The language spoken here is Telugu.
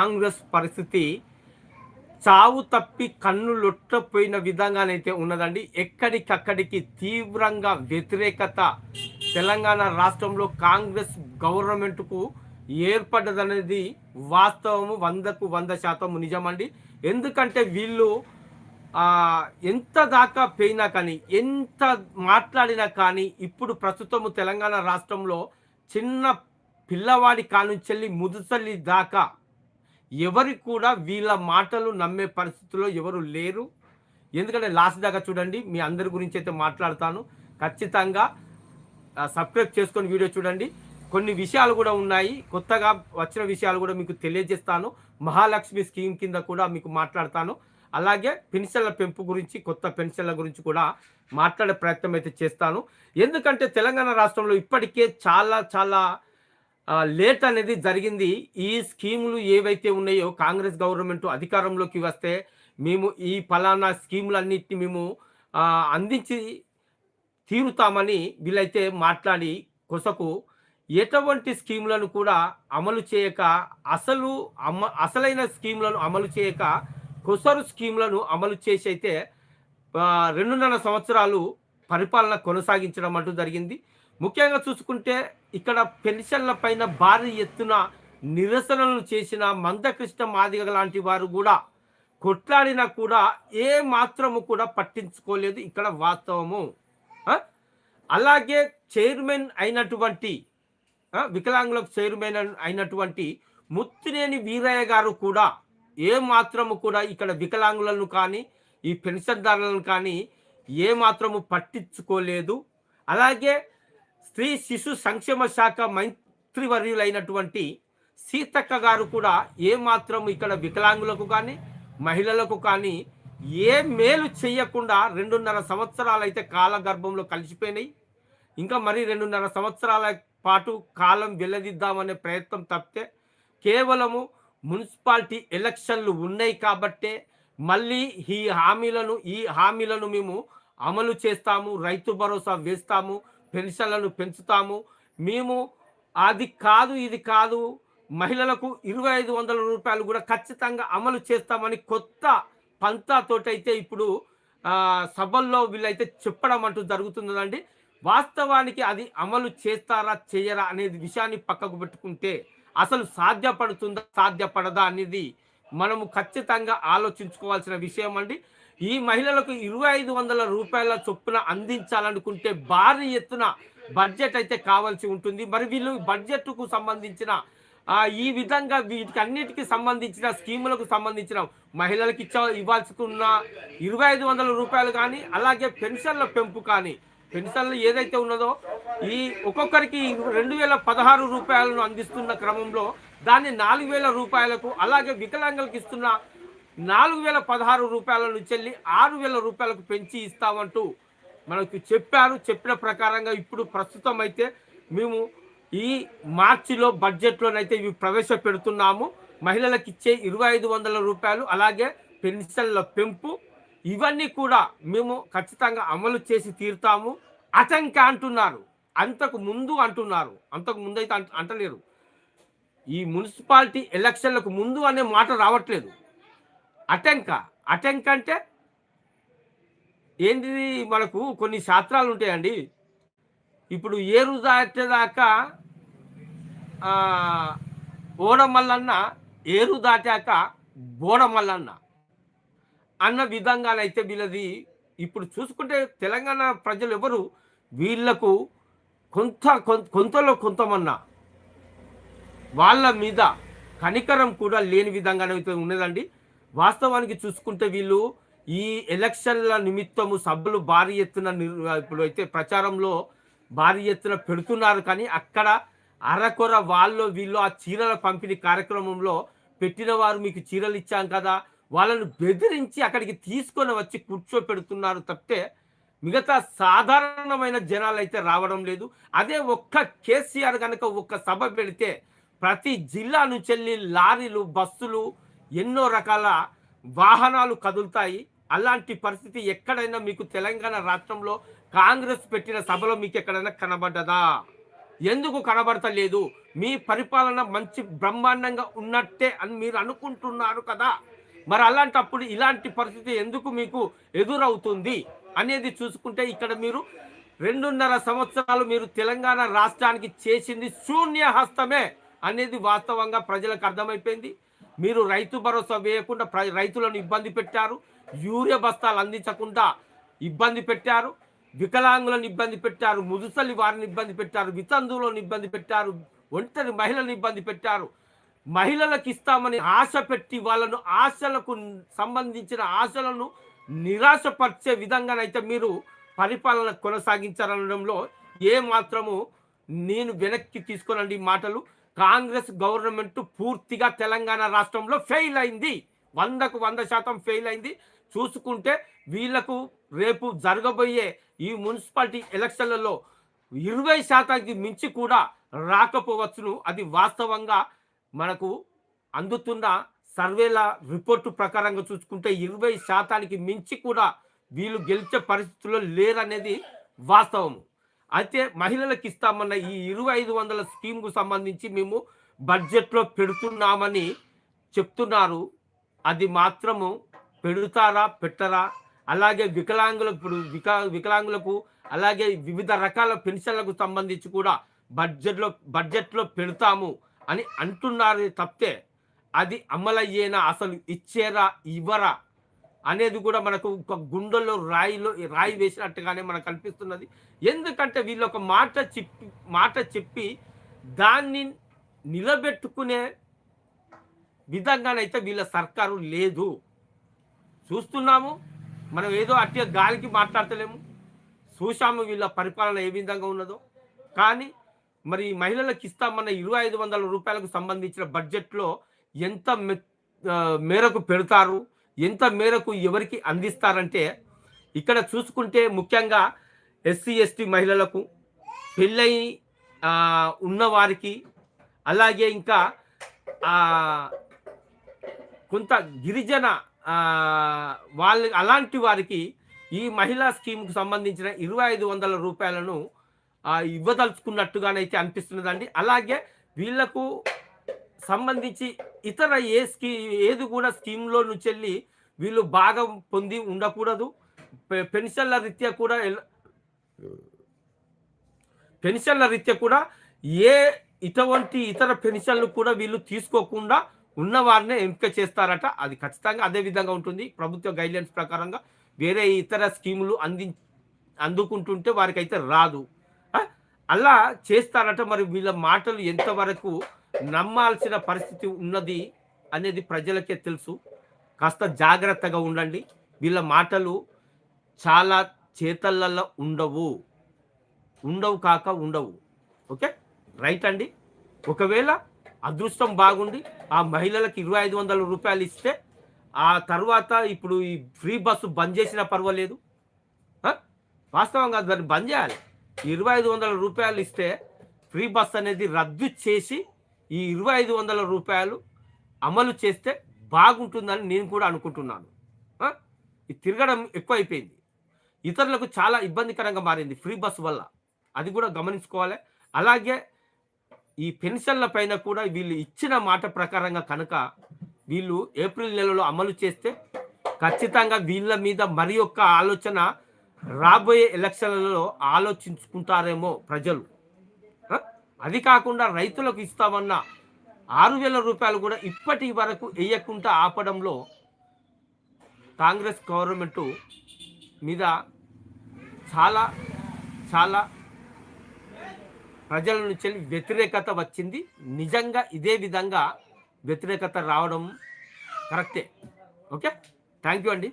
కాంగ్రెస్ పరిస్థితి చావు తప్పి కన్ను లొట్టపోయిన విధంగానైతే ఉన్నదండి. ఎక్కడికక్కడికి తీవ్రంగా వ్యతిరేకత తెలంగాణ రాష్ట్రంలో కాంగ్రెస్ గవర్నమెంట్కు ఏర్పడ్డదనేది వాస్తవము వందకు వంద శాతం నిజమండి. ఎందుకంటే వీళ్ళు ఎంత దాకా పోయినా కానీ ఎంత మాట్లాడినా కానీ ఇప్పుడు ప్రస్తుతము తెలంగాణ రాష్ట్రంలో చిన్న పిల్లవాడి కానుంచెల్లి ముదుసలి దాకా ఎవరి కూడా వీళ్ళ మాటలు నమ్మే పరిస్థితుల్లో ఎవరు లేరు. ఎందుకంటే లాస్ట్ దాకా చూడండి మీ అందరి గురించి అయితే మాట్లాడతాను. ఖచ్చితంగా సబ్స్క్రైబ్ చేసుకొని వీడియో చూడండి. కొన్ని విషయాలు కూడా ఉన్నాయి. కొత్తగా వచ్చిన విషయాలు కూడా మీకు తెలియజేస్తాను. మహాలక్ష్మి స్కీమ్ కింద కూడా మీకు మాట్లాడతాను. అలాగే పెన్షన్ల పెంపు గురించి కొత్త పెన్షన్ల గురించి కూడా మాట్లాడే ప్రయత్నం అయితే చేస్తాను. ఎందుకంటే తెలంగాణ రాష్ట్రంలో ఇప్పటికే చాలా చాలా లేట్ అనేది జరిగింది. ఈ స్కీములు ఏవైతే ఉన్నాయో కాంగ్రెస్ గవర్నమెంట్ అధికారంలోకి వస్తే మేము ఈ ఫలానా స్కీములన్నిటిని మేము అందించి తీరుతామని వీళ్ళైతే మాట్లాడి కొసకు ఎటువంటి స్కీములను కూడా అమలు చేయక అసలు అమ అసలైన స్కీములను అమలు చేయక కొసరు స్కీములను అమలు చేసి అయితే రెండున్నర సంవత్సరాలు పరిపాలన కొనసాగించడం అంటూ జరిగింది. ముఖ్యంగా చూసుకుంటే ఇక్కడ పెన్షన్ల పైన భారీ ఎత్తున నిరసనలు చేసిన మందకృష్ణ మాదిగ లాంటి వారు కూడా కొట్లాడినా కూడా ఏ మాత్రము కూడా పట్టించుకోలేదు ఇక్కడ వాస్తవము. అలాగే చైర్మన్ అయినటువంటి వికలాంగులకు చైర్మన్ అయినటువంటి ముత్తినేని వీరయ్య గారు కూడా ఏ మాత్రము కూడా ఇక్కడ వికలాంగులను కానీ ఈ పెన్షన్దారులను కానీ ఏ మాత్రము పట్టించుకోలేదు. అలాగే స్త్రీ శిశు సంక్షేమ శాఖ మంత్రివర్యులైనటువంటి సీతక్క గారు కూడా ఏ మాత్రం ఇక్కడ వికలాంగులకు కానీ మహిళలకు కానీ ఏ మేలు చేయకుండా రెండున్నర సంవత్సరాలు అయితే కాల గర్భంలో కలిసిపోయినాయి. ఇంకా మరి రెండున్నర సంవత్సరాల పాటు కాలం వెళ్ళదిద్దామనే ప్రయత్నం తప్పితే కేవలము మున్సిపాలిటీ ఎలక్షన్లు ఉన్నాయి కాబట్టే మళ్ళీ ఈ హామీలను ఈ హామీలను మేము అమలు చేస్తాము రైతు భరోసా వేస్తాము పెన్షన్లను పెంచుతాము. మేము అది కాదు ఇది కాదు మహిళలకు ఇరవై ఐదు వందల రూపాయలు కూడా ఖచ్చితంగా అమలు చేస్తామని కొత్త పంతాతోటైతే ఇప్పుడు సభల్లో వీళ్ళైతే చెప్పడం అంటూ జరుగుతున్నదండి వాస్తవానికి అది అమలు చేస్తారా చేయరా అనేది విషయాన్ని పక్కకు పెట్టుకుంటే అసలు సాధ్యపడుతుందా సాధ్యపడదా అనేది మనము ఖచ్చితంగా ఆలోచించుకోవాల్సిన విషయం అండి. ఈ మహిళలకు ఇరవై ఐదు వందల రూపాయల చొప్పున అందించాలనుకుంటే భారీ ఎత్తున బడ్జెట్ అయితే కావాల్సి ఉంటుంది. మరి వీళ్ళు బడ్జెట్కు సంబంధించిన ఈ విధంగా వీటికి అన్నిటికీ సంబంధించిన స్కీములకు సంబంధించిన మహిళలకు ఇచ్చ ఇవ్వాల్సుకున్న ఇరవై ఐదు వందల రూపాయలు కానీ అలాగే పెన్షన్ల పెంపు కానీ పెన్షన్లు ఏదైతే ఉన్నదో ఈ ఒక్కొక్కరికి రెండు వేల పదహారు రూపాయలను అందిస్తున్న క్రమంలో దాన్ని నాలుగు వేల రూపాయలకు అలాగే వికలాంగులకు ఇస్తున్న నాలుగు వేల పదహారు రూపాయల నుంచి వెళ్ళి ఆరు వేల రూపాయలకు పెంచి ఇస్తామంటూ మనకు చెప్పారు చెప్పిన ప్రకారంగా ఇప్పుడు ప్రస్తుతం అయితే మేము ఈ మార్చిలో బడ్జెట్లోనైతే ఇవి ప్రవేశపెడుతున్నాము. మహిళలకు ఇచ్చే ఇరవై ఐదు వందల రూపాయలు అలాగే పెన్షన్ల పెంపు ఇవన్నీ కూడా మేము ఖచ్చితంగా అమలు చేసి తీరుతాము. అటంక అంటున్నారు. అంతకు ముందు అంటున్నారు. అంతకు ముందు అయితే అంటలేరు. ఈ మున్సిపాలిటీ ఎలక్షన్లకు ముందు అనే మాట రావట్లేదు. అటంక. అటంక అంటే ఏంటిది? మనకు కొన్ని శాస్త్రాలు ఉంటాయండి. ఇప్పుడు ఏరు దాటేదాకా ఓడమల్లన్న ఏరు దాటాక బోడమల్లన్న అన్న విధంగానైతే వీళ్ళది ఇప్పుడు చూసుకుంటే తెలంగాణ ప్రజలు ఎవరు వీళ్ళకు కొంత కొం- కొంతలో కొంతమన్నా వాళ్ళ మీద కనికరం కూడా లేని విధంగానైతే ఉన్నదండి. వాస్తవానికి చూసుకుంటే వీళ్ళు ఈ ఎలక్షన్ల నిమిత్తము సభలు భారీ ఎత్తున ఇప్పుడు అయితే ప్రచారంలో భారీ ఎత్తున పెడుతున్నారు. కానీ అక్కడ అరకొర వాళ్ళు వీళ్ళు ఆ చీరల పంపిణీ కార్యక్రమంలో పెట్టిన వారు మీకు చీరలు ఇచ్చాం కదా. వాళ్ళను బెదిరించి అక్కడికి తీసుకొని వచ్చి కూర్చోపెడుతున్నారు తప్పితే మిగతా సాధారణమైన జనాలు అయితే రావడం లేదు. అదే ఒక్క కేసీఆర్ కనుక ఒక్క సభ పెడితే ప్రతి జిల్లా నుంచి వెళ్ళి లారీలు బస్సులు ఎన్నో రకాల వాహనాలు కదులుతాయి. అలాంటి పరిస్థితి ఎక్కడైనా మీకు తెలంగాణ రాష్ట్రంలో కాంగ్రెస్ పెట్టిన సభలో మీకు ఎక్కడైనా కనబడ్డదా? ఎందుకు కనబడతలేదు? మీ పరిపాలన మంచి బ్రహ్మాండంగా ఉన్నట్టే అని మీరు అనుకుంటున్నారు కదా? మరి అలాంటప్పుడు ఇలాంటి పరిస్థితి ఎందుకు మీకు ఎదురవుతుంది అనేది చూసుకుంటే ఇక్కడ మీరు రెండున్నర సంవత్సరాలు మీరు తెలంగాణ రాష్ట్రానికి చేసింది శూన్య హస్తమే అనేది వాస్తవంగా ప్రజలకు అర్థమైపోయింది. మీరు రైతు భరోసా వేయకుండా రైతులను ఇబ్బంది పెట్టారు. యూరియా బస్తాలు అందించకుండా ఇబ్బంది పెట్టారు. వికలాంగులను ఇబ్బంది పెట్టారు. ముదుసలి వారిని ఇబ్బంది పెట్టారు. వితంధువులను ఇబ్బంది పెట్టారు. ఒంటరి మహిళలను ఇబ్బంది పెట్టారు. మహిళలకు ఇస్తామని ఆశ పెట్టి వాళ్ళను ఆశలకు సంబంధించిన ఆశలను నిరాశపరిచే విధంగానైతే మీరు పరిపాలన కొనసాగించారనడంలో ఏ మాత్రము నేను వెనక్కి తీసుకోనండి మాటలు. కాంగ్రెస్ గవర్నమెంట్ పూర్తిగా తెలంగాణ రాష్ట్రంలో ఫెయిల్ అయింది. వందకు వంద శాతం ఫెయిల్ అయింది. చూసుకుంటే వీళ్ళకు రేపు జరగబోయే ఈ మున్సిపాలిటీ ఎలక్షన్లలో ఇరవై శాతానికి మించి కూడా రాకపోవచ్చును. అది వాస్తవంగా మనకు అందుతున్న సర్వేల రిపోర్టు ప్రకారంగా చూసుకుంటే ఇరవై శాతానికి మించి కూడా వీళ్ళు గెలిచే పరిస్థితుల్లో లేరనేది వాస్తవము. అయితే మహిళలకు ఇస్తామన్న ఈ ఇరవై ఐదు వందల స్కీమ్కు సంబంధించి మేము బడ్జెట్లో పెడుతున్నామని చెప్తున్నారు. అది మాత్రము పెడతారా పెట్టరా? అలాగే వికలాంగులకు ఇప్పుడు వికా వికలాంగులకు అలాగే వివిధ రకాల పెన్షన్లకు సంబంధించి కూడా బడ్జెట్లో బడ్జెట్లో పెడతాము అని అంటున్నారు తప్పితే అది అమలయ్యేనా? అసలు ఇచ్చేరా ఇవ్వరా? అనేది కూడా మనకు ఒక గుండెల్లో రాయిలో రాయి వేసినట్టుగానే మనకు కనిపిస్తున్నది. ఎందుకంటే వీళ్ళు ఒక మాట చెప్పి మాట చెప్పి దాన్ని నిలబెట్టుకునే విధంగానైతే వీళ్ళ సర్కారు లేదు. చూస్తున్నాము మనం ఏదో అట్టే గాలికి మాట్లాడతలేము. చూశాము వీళ్ళ పరిపాలన ఏ విధంగా ఉన్నదో. కానీ మరి మహిళలకు ఇస్తామన్న ఇరవై ఐదు వందల రూపాయలకు సంబంధించిన బడ్జెట్లో ఎంత మె- మేరకు పెడతారు? ఎంత మేరకు ఎవరికి అందిస్తారంటే ఇక్కడ చూసుకుంటే ముఖ్యంగా ఎస్సీ ఎస్టీ మహిళలకు పెళ్ళై ఉన్నవారికి అలాగే ఇంకా కొంత గిరిజన వాళ్ళ అలాంటి వారికి ఈ మహిళా స్కీమ్కు సంబంధించిన ఇరవై ఐదు వందల రూపాయలను ఇవ్వదలుచుకున్నట్టుగానైతే అనిపిస్తున్నదండి. అలాగే వీళ్ళకు సంబంధించి ఇతర ఏ స్కీ ఏది కూడా స్కీమ్లో నుంచి వెళ్ళి వీళ్ళు బాగా పొంది ఉండకూడదు. పె- పెన్షన్ల రీత్యా కూడా పెన్షన్ల రీత్యా కూడా ఏ ఇటువంటి ఇతర పెన్షన్లు కూడా వీళ్ళు తీసుకోకుండా ఉన్నవారిని ఎంపిక చేస్తారట. అది ఖచ్చితంగా అదే విధంగా ఉంటుంది. ప్రభుత్వ గైడ్లైన్స్ ప్రకారంగా వేరే ఇతర స్కీములు అంది అందుకుంటుంటే వారికైతే రాదు. అలా చేస్తారట. మరి వీళ్ళ మాటలు ఎంతవరకు నమ్మాల్సిన పరిస్థితి ఉన్నది అనేది ప్రజలకే తెలుసు. కాస్త జాగ్రత్తగా ఉండండి. వీళ్ళ మాటలు చాలా చేతలల్లో ఉండవు. ఉండవు కాక ఉండవు. ఓకే? రైట్ అండి? ఒకవేళ అదృష్టం బాగుండి ఆ మహిళలకు ఇరవై ఐదు వందల రూపాయలు ఇస్తే ఆ తర్వాత ఇప్పుడు ఈ ఫ్రీ బస్సు బంద్ చేసినా పర్వాలేదు. వాస్తవంగా దాన్ని బంద్ చేయాలి. ఇరవై ఐదు వందల రూపాయలు ఇస్తే ఫ్రీ బస్ అనేది రద్దు చేసి ఈ ఇరవై ఐదు వందల రూపాయలు అమలు చేస్తే బాగుంటుందని నేను కూడా అనుకుంటున్నాను. తిరగడం ఎక్కువైపోయింది. ఇతరులకు చాలా ఇబ్బందికరంగా మారింది ఫ్రీ బస్ వల్ల. అది కూడా గమనించుకోవాలి. అలాగే ఈ పెన్షన్ల పైన కూడా వీళ్ళు ఇచ్చిన మాట ప్రకారంగా కనుక వీళ్ళు ఏప్రిల్ నెలలో అమలు చేస్తే ఖచ్చితంగా వీళ్ళ మీద మరి ఒక్క ఆలోచన రాబోయే ఎలక్షన్లలో ఆలోచించుకుంటారేమో ప్రజలు. అది కాకుండా రైతులకు ఇస్తామన్న ఆరు వేల రూపాయలు కూడా ఇప్పటి వరకు వేయకుండా ఆపడంలో కాంగ్రెస్ గవర్నమెంట్ మీద చాలా చాలా ప్రజల నుంచి వ్యతిరేకత వచ్చింది. నిజంగా ఇదే విధంగా వ్యతిరేకత రావడం కరెక్టే. ఓకే? థ్యాంక్ యూ అండి.